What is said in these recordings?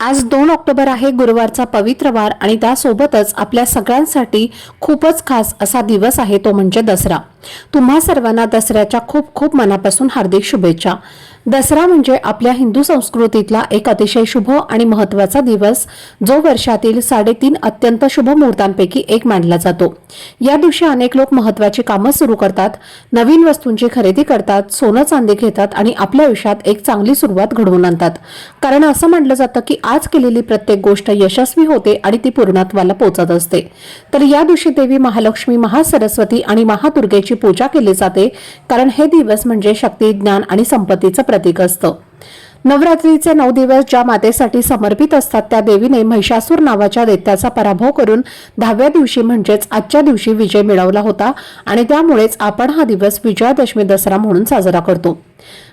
आज दोन ऑक्टोबर आहे गुरुवारचा पवित्र वार आणि त्यासोबतच आपल्या सगळ्यांसाठी खूपच खास असा दिवस आहे तो म्हणजे दसरा. तुम्हा सर्वांना दसऱ्याच्या खूप खूप मनापासून हार्दिक शुभेच्छा. दसरा म्हणजे आपल्या हिंदू संस्कृतीतला एक अतिशय शुभ आणि महत्त्वाचा दिवस जो वर्षातील साडेतीन अत्यंत शुभ मुहूर्तांपैकी एक मानला जातो. या दिवशी अनेक लोक महत्वाची कामं सुरू करतात नवीन वस्तूंची खरेदी करतात सोनं चांदी घेतात आणि आपल्या आयुष्यात एक चांगली सुरुवात घडवून आणतात. कारण असं म्हटलं जातं की आज केलेली प्रत्येक गोष्ट यशस्वी होते आणि ती पूर्णत्वाला पोचत असते. तर या दिवशी देवी महालक्ष्मी महासरस्वती आणि महादुर्गेची पूजा केली जाते कारण हे दिवस म्हणजे शक्ती ज्ञान आणि संपत्तीचं प्रतीक असतं. नवरात्रीचे नऊ दिवस ज्या मातेसाठी समर्पित असतात त्या देवीने महिषासूर नावाच्या दैत्याचा पराभव करून दहाव्या दिवशी म्हणजेच आजच्या दिवशी विजय मिळवला होता आणि त्यामुळेच आपण हा दिवस विजयादशमी दसरा म्हणून साजरा करतो.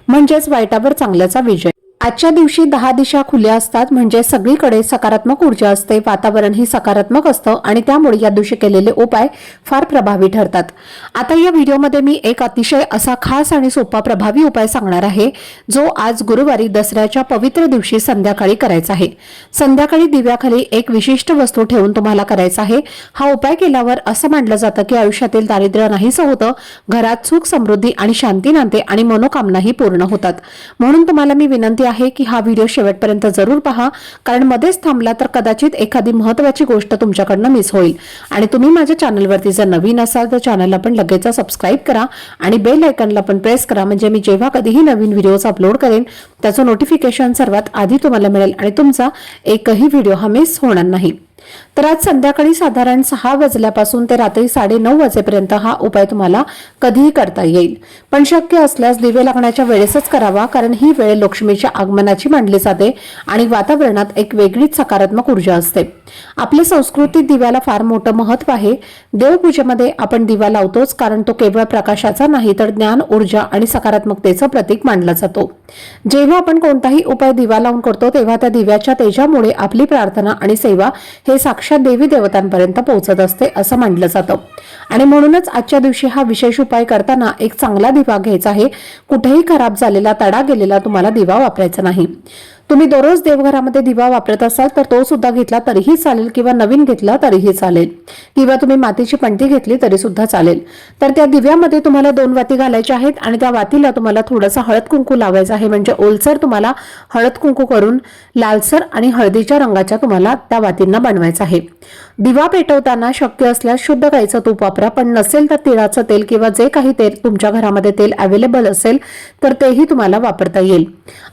म्हणजेच वाईटावर चांगल्याचा विजय. आजच्या दिवशी दहा दिशा खुल्या असतात म्हणजे सगळीकडे सकारात्मक ऊर्जा असते वातावरण ही सकारात्मक असतं आणि त्यामुळे या दिवशी केलेले उपाय फार प्रभावी ठरतात. आता या व्हिडिओमध्ये मी एक अतिशय असा खास आणि सोपा प्रभावी उपाय सांगणार आहे जो आज गुरुवारी दसऱ्याच्या पवित्र दिवशी संध्याकाळी करायचा आहे. संध्याकाळी दिव्याखाली एक विशिष्ट वस्तू ठेवून तुम्हाला करायचा आहे. हा उपाय केल्यावर असं मानलं जातं की आयुष्यातील दारिद्र्य नाहीसं होतं घरात सुख समृद्धी आणि शांती नांदते आणि मनोकामनाही पूर्ण होतात. म्हणून तुम्हाला मी विनंती आहे की हा व्हिडिओ शेवटपर्यंत जरूर पहा. कारण मध्येच थांबला तर कदाचित एखादी महत्वाची गोष्ट तुमच्याकडनं मिस होईल. आणि तुम्ही माझ्या चॅनलवरती जर नवीन असाल तर चॅनलला पण लगेच सबस्क्राईब करा आणि बेल आयकनला पण प्रेस करा. म्हणजे मी जेव्हा कधीही नवीन व्हिडिओज अपलोड करेन त्याचं नोटिफिकेशन सर्वात आधी तुम्हाला मिळेल आणि तुमचा एकही व्हिडिओ हा मिस होणार नाही. तर आज संध्याकाळी साधारण सहा वाजल्यापासून ते रात्री साडे नऊ वाजेपर्यंत हा उपाय तुम्हाला कधीही करता येईल. पण शक्य असल्यास दिवे लागण्याच्या वेळेसच करावा कारण ही वेळ लक्ष्मीच्या आगमनाची मानली जाते आणि वातावरणात एक वेगळीच सकारात्मक ऊर्जा असते. आपल्या संस्कृतीत दिव्याला फार मोठं महत्त्व आहे. देवपूजेमध्ये आपण दिवा लावतोच कारण तो केवळ प्रकाशाचा नाही तर ज्ञान ऊर्जा आणि सकारात्मकतेचं प्रतीक मानला जातो. जेव्हा आपण कोणताही उपाय दिवा लावून करतो तेव्हा त्या दिव्याच्या तेजामुळे आपली प्रार्थना आणि सेवा हे साक्षात देवी देवतांपर्यंत पोहोचत असते असं मानलं जातं. आणि म्हणूनच आजच्या दिवशी हा विशेष उपाय करताना एक चांगला दिवा घ्यायचा आहे. कुठेही खराब झालेला तडा गेलेला तुम्हाला दिवा वापरायचा नाही. तुम्ही दररोज देवघरामध्ये दिवा वापरत असाल तर तो सुद्धा घेतला तरीही चालेल किंवा नवीन घेतला तरीही चालेल. किंवा तुम्ही मातीची पणती घेतली तरी सुद्धा चालेल. तर त्या दिव्यामध्ये तुम्हाला दोन वाती घालायच्या आहेत आणि त्या वातीला तुम्हाला थोडंसं हळद कुंकू लावायचा आहे. म्हणजे ओलसर तुम्हाला हळद कुंकू करून लालसर आणि हळदीच्या रंगाच्या तुम्हाला त्या वातींना बनवायचं आहे. दिवा पेटवताना शक्य असल्यास शुद्ध गाईचं तूप वापरा. पण नसेल तर तिळाचं तेल किंवा जे काही तेल तुमच्या घरामध्ये तेल अवेलेबल असेल तर तेही तुम्हाला वापरता येईल.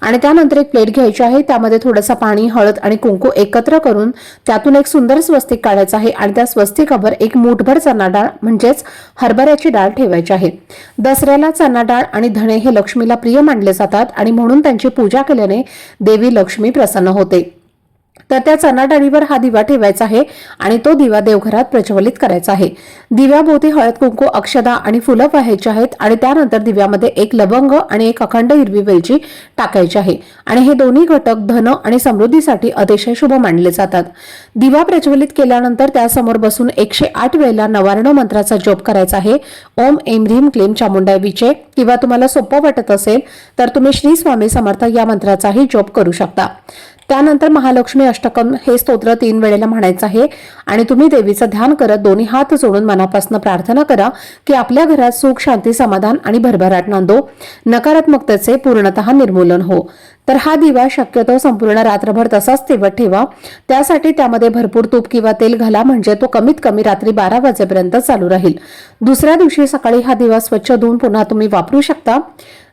आणि त्यानंतर एक प्लेट घ्यायची आहे त्यामध्ये थोडंसं पाणी हळद आणि कुंकू एकत्र करून त्यातून एक सुंदर स्वस्तिक काढायचं आहे आणि त्या स्वस्तिकावर एक मूठभर चना डाळ म्हणजेच हरभऱ्याची डाळ ठेवायची आहे. दसऱ्याला चना डाळ आणि धणे हे लक्ष्मीला प्रिय मानले जातात आणि म्हणून त्यांची पूजा केल्याने देवी लक्ष्मी प्रसन्न होते. तर त्या चणाडाळीवर हा दिवा ठेवायचा आहे आणि तो दिवा देवघरात प्रज्वलित करायचा आहे. दिव्याभोवती हळद कुंकू अक्षदा आणि फुलं व्हायची आहेत आणि त्यानंतर दिव्यामध्ये एक लवंग आणि एक अखंड हिरवी वेलची टाकायची आहे. आणि हे दोन्ही घटक धन आणि समृद्धीसाठी अतिशय शुभ मानले जातात. दिवा प्रज्वलित केल्यानंतर त्यासमोर बसून एकशे आठ वेळेला नवार्ण मंत्राचा जप करायचा आहे. ओम एम ह्रीम क्लीम चामुंडाय विचे किंवा तुम्हाला सोपं वाटत असेल तर तुम्ही श्री स्वामी समर्थ या मंत्राचाही जप करू शकता. त्यानंतर महालक्ष्मी अष्टकम हे स्तोत्र तीन वेळेला म्हणायचं आहे. आणि तुम्ही देवीचं ध्यान करत दोन्ही हात जोडून मनापासून प्रार्थना करा की आपल्या घरात सुख शांती समाधान आणि भरभराट नांदो. नकारात्मकतेचे पूर्णतः निर्मूलन हो. तर हा दिवा शक्यतो संपूर्ण रात्रभर तसाच तेवत ठेवा. त्यासाठी त्यामध्ये भरपूर तूप किंवा तेल घाला म्हणजे तो कमीत कमी रात्री बारा वाजेपर्यंत चालू राहील. दुसऱ्या दिवशी सकाळी हा दिवा स्वच्छ धुवून पुन्हा तुम्ही वापरू शकता.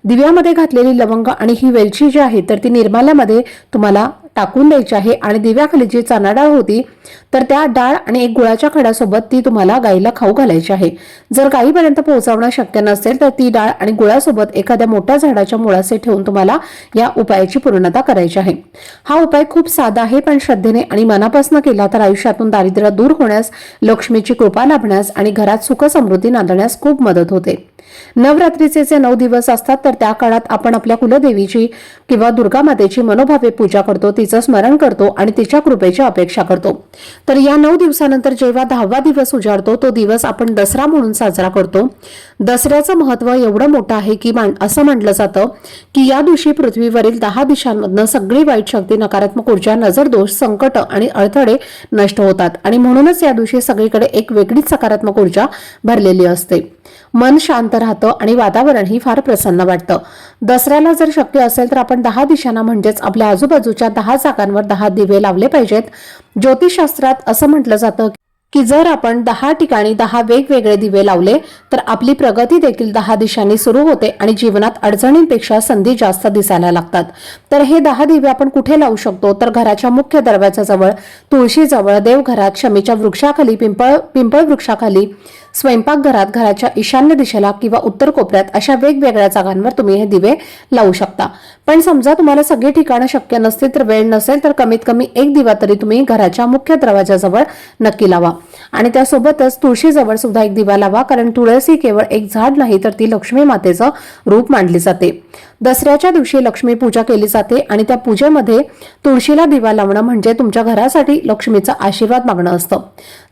दिव्यामध्ये घातलेली लवंग आणि ही वेलची जी आहे तर ती निर्माल्यामध्ये तुम्हाला टाकून द्यायची आहे आणि दिव्याखाली जी चना डाळ होती तर त्या डाळ आणि एक गुळाच्या खड्यासोबत ती तुम्हाला गाईला खाऊ घालायची आहे. जर गाईपर्यंत पोहोचवणं शक्य नसेल तर ती डाळ आणि गुळासोबत एखाद्या मोठ्या झाडाच्या मुळाचे ठेवून तुम्हाला या उपायाची पूर्णता करायची आहे. हा उपाय खूप साधा आहे पण श्रद्धेने आणि मनापासून केला तर आयुष्यातून दारिद्र्य दूर होण्यास लक्ष्मीची कृपा लाभण्यास आणि घरात सुख समृद्धी नांदण्यास खूप मदत होते. नवरात्रीचे जे नऊ दिवस असतात तर त्या काळात आपण आपल्या कुलदेवीची किंवा दुर्गा मातेची मनोभावे पूजा करतो तिचं स्मरण करतो आणि तिच्या कृपेची अपेक्षा करतो. तर या नऊ दिवसानंतर जेव्हा दहावा दिवस उजाडतो तो दिवस आपण दसरा म्हणून साजरा करतो. दसऱ्याचं महत्त्व एवढं मोठं आहे की असं म्हटलं जातं की या दिवशी पृथ्वीवरील दहा दिशांमधनं सगळी वाईट शक्ती नकारात्मक ऊर्जा नजर दोष संकट आणि अडथळे नष्ट होतात. आणि म्हणूनच या दिवशी सगळीकडे एक वेगळीच सकारात्मक ऊर्जा भरलेली असते. मन शांत राहतं आणि वातावरणही फार प्रसन्न वाटतं. दसऱ्याला जर शक्य असेल तर आपण दहा दिशांना म्हणजेच आपल्या आजूबाजूच्या दहा जागांवर दहा दिवे लावले पाहिजेत. ज्योतिषशास्त्रात असं म्हटलं जातं की जर आपण दहा ठिकाणी दहा वेगवेगळे दिवे लावले तर आपली प्रगती देखील दहा दिशांनी सुरू होते आणि जीवनात अडचणींपेक्षा संधी जास्त दिसायला लागतात. तर हे दहा दिवे आपण कुठे लावू शकतो? तर घराच्या मुख्य दरवाजाजवळ तुळशीजवळ देवघरात शमीच्या वृक्षाखाली पिंपळ पिंपळ वृक्षाखाली स्वयंपाकघरात घराच्या ईशान्य दिशेला किंवा उत्तर कोपऱ्यात अशा वेगवेगळ्या जागांवर तुम्ही हे दिवे लावू शकता. पण समजा तुम्हाला सगळी ठिकाणं शक्य नसतील तर वेळ नसेल तर कमीत कमी एक दिवा तरी तुम्ही घराच्या मुख्य दरवाजाजवळ नक्की लावा. आणि त्यासोबतच तुळशीजवळ सुद्धा एक दिवा लावा कारण तुळस ही केवळ एक झाड नाही तर ती लक्ष्मी मातेचं रूप मानली जाते. दसऱ्याच्या दिवशी लक्ष्मी पूजा केली जाते आणि त्या पूजेमध्ये तुळशीला दिवा लावणं म्हणजे तुमच्या घरासाठी लक्ष्मीचा आशीर्वाद मागणं असतं.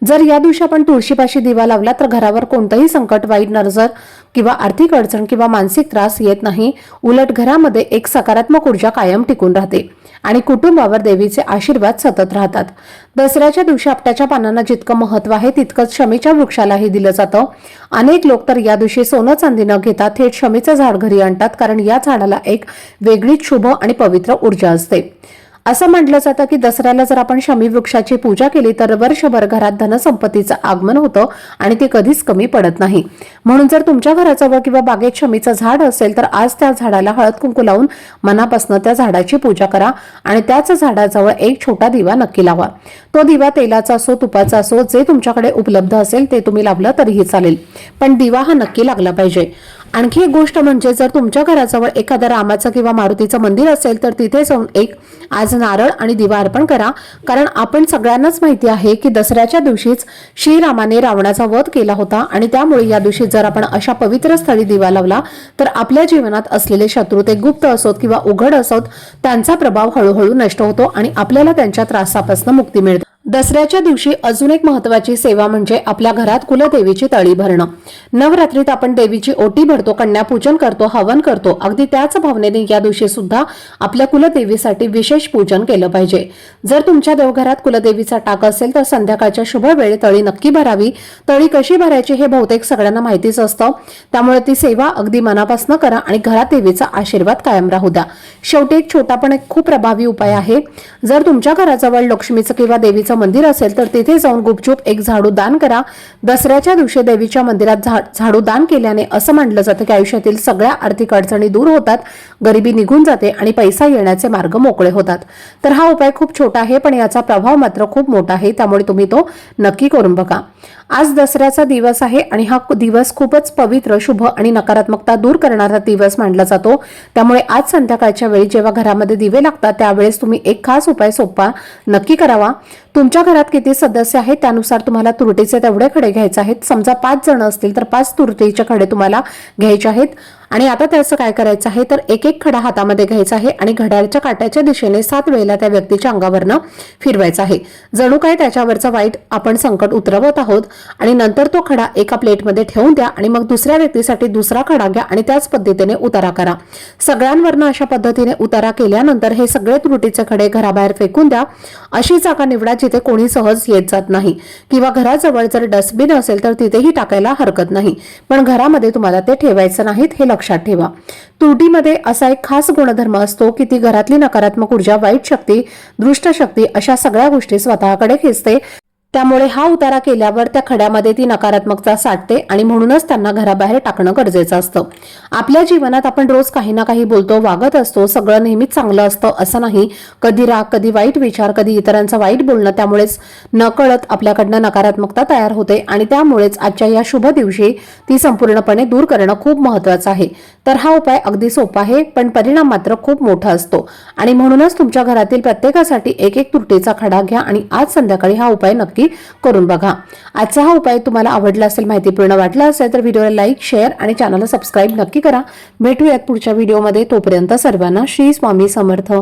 जर या दिवशी आपण तुळशीपाशी दिवा लावला तर घरावर कोणतंही संकट वाईट नजर किंवा आर्थिक अडचण किंवा मानसिक त्रास येत नाही उलट घरामध्ये एक सकारात्मक ऊर्जा कायम टिकून राहते आणि कुटुंबावर देवीचे आशीर्वाद सतत राहतात. दसऱ्याच्या दिवशी आपट्याच्या पानांना जितकं महत्त्व आहे तितकंच शमीच्या वृक्षालाही दिलं जातं. अनेक लोक तर या दिवशी सोनं चांदी न घेता थेट शमीचं झाड घरी आणतात कारण या झाडाला एक वेगळीच शुभ आणि पवित्र ऊर्जा असते. असं म्हटलं जातं की दसऱ्याला जर आपण शमी वृक्षाची पूजा केली तर वर्षभर घरात धनसंपत्तीचं आगमन होतं आणि ते कधीच कमी पडत नाही. म्हणून जर तुमच्या घराजवळ किंवा बागेत शमीचं झाड असेल तर आज त्या झाडाला हळद कुंकू लावून मनापासून त्या झाडाची पूजा करा आणि त्याच झाडाजवळ एक छोटा दिवा नक्की लावा. तो दिवा तेलाचा असो तुपाचा असो जे तुमच्याकडे उपलब्ध असेल ते तुम्ही लावलं तरीही चालेल. पण दिवा हा नक्की लागला पाहिजे. आणखी एक गोष्ट म्हणजे जर तुमच्या घराजवळ एखादं रामाचं किंवा मारुतीचं मंदिर असेल तर तिथे जाऊन एक आज नारळ आणि दिवा अर्पण करा. कारण आपण सगळ्यांनाच माहिती आहे की दसऱ्याच्या दिवशीच श्रीरामाने रावणाचा वध केला होता आणि त्यामुळे या दिवशी जर आपण अशा पवित्र स्थळी दिवा लावला तर आपल्या जीवनात असलेले शत्रू ते गुप्त असोत किंवा उघड असोत त्यांचा प्रभाव हळूहळू नष्ट होतो आणि आपल्याला त्यांच्या त्रासापासून मुक्ती मिळते. दसऱ्याच्या दिवशी अजून एक महत्वाची सेवा म्हणजे आपल्या घरात कुलदेवीची तळी भरणं. नवरात्रीत आपण देवीची ओटी भरतो कन्यापूजन करतो हवन करतो. अगदी त्याच भावनेने या दिवशी सुद्धा आपल्या कुलदेवीसाठी विशेष पूजन केलं पाहिजे. जर तुमच्या देवघरात कुलदेवीचा टाक असेल तर संध्याकाळच्या शुभ वेळी तळी नक्की भरावी. तळी कशी भरायची हे बहुतेक सगळ्यांना माहितीच असतं. त्यामुळे ती सेवा अगदी मनापासून करा आणि घरात देवीचा आशीर्वाद कायम राहू द्या. शेवटी एक छोटा पण एक खूप प्रभावी उपाय आहे. जर तुमच्या घराजवळ लक्ष्मीचं किंवा देवीचं मंदिर असेल तर तिथे जाऊन गुपचूप एक झाडू दान करा. दसऱ्याच्या दिवशी देवीच्या मंदिरात झा- झाडू दान केल्याने असं मानलं जातं की आयुष्यातील सगळ्या आर्थिक अडचणी दूर होतात गरिबी निघून जाते आणि पैसा येण्याचे मार्ग मोकळे होतात. तर हा उपाय खूप छोटा आहे पण याचा प्रभाव मात्र खूप मोठा आहे त्यामुळे तुम्ही तो नक्की करून बघा. आज दसऱ्याचा दिवस आहे आणि हा दिवस खूपच पवित्र शुभ आणि नकारात्मकता दूर करणारा दिवस मानला जातो. त्यामुळे आज संध्याकाळच्या वेळी जेव्हा घरामध्ये दिवे लागतात त्यावेळेस तुम्ही एक खास उपाय सोपा नक्की करावा. तुमच्या घरात किती सदस्य आहेत त्यानुसार तुम्हाला तुरटीचे तेवढे खडे घ्यायचे आहेत. समजा पाच जण असतील तर पाच तुरटीचे खडे तुम्हाला घ्यायचे आहेत. आणि आता त्याचं काय करायचं आहे? तर एक एक खडा हातामध्ये घ्यायचा आहे आणि घड्याळच्या काट्याच्या दिशेने सात वेळेला त्या व्यक्तीच्या अंगावरनं फिरवायचा आहे. जणू काय त्याच्यावरचं वाईट आपण संकट उतरवत आहोत आणि नंतर तो खडा एका प्लेटमध्ये ठेवून द्या आणि मग दुसऱ्या व्यक्तीसाठी दुसरा खडा घ्या आणि त्याच पद्धतीने उतारा करा. सगळ्यांवरनं अशा पद्धतीने उतारा केल्यानंतर हे सगळे त्रुटीचे खडे घराबाहेर फेकून द्या. अशी जागा निवडा जिथे कोणी सहज येत जात नाही. किंवा घराजवळ जर डस्टबिन असेल तर तिथेही टाकायला हरकत नाही. पण घरामध्ये तुम्हाला ते ठेवायचं नाहीत हे लक्षात ठेवा. तुरटीमध्ये असा एक खास गुणधर्म असतो की ती घरातली नकारात्मक ऊर्जा वाईट शक्ती दृष्ट शक्ती अशा सगळ्या गोष्टी स्वतःकडे खेचते. त्यामुळे हा उतारा केल्यावर त्या खड्यामध्ये ती नकारात्मकता साठते आणि म्हणूनच त्यांना घराबाहेर टाकणं गरजेचं असतं. आपल्या जीवनात आपण रोज काही ना काही बोलतो वागत असतो सगळं नेहमीच चांगलं असतं असं नाही. कधी राग कधी वाईट विचार कधी इतरांचं वाईट बोलणं त्यामुळेच नकळत आपल्याकडनं नकारात्मकता तयार होते आणि त्यामुळेच आजच्या या शुभ दिवशी ती संपूर्णपणे दूर करणं खूप महत्वाचं आहे. तर हा उपाय अगदी सोपा आहे पण परिणाम मात्र खूप मोठा असतो. आणि म्हणूनच तुमच्या घरातील प्रत्येकासाठी एक एक त्रुटीचा खडा घ्या आणि आज संध्याकाळी हा उपाय नक्की नक्की करून बघा. आजचा हा उपाय तुम्हाला आवडला असेल माहितीपूर्ण वाटला असेल तर व्हिडिओला लाईक शेअर आणि चॅनलला सबस्क्राईब नक्की करा. भेटूयात पुढच्या व्हिडिओमध्ये तोपर्यंत सर्वांना श्री स्वामी समर्थ.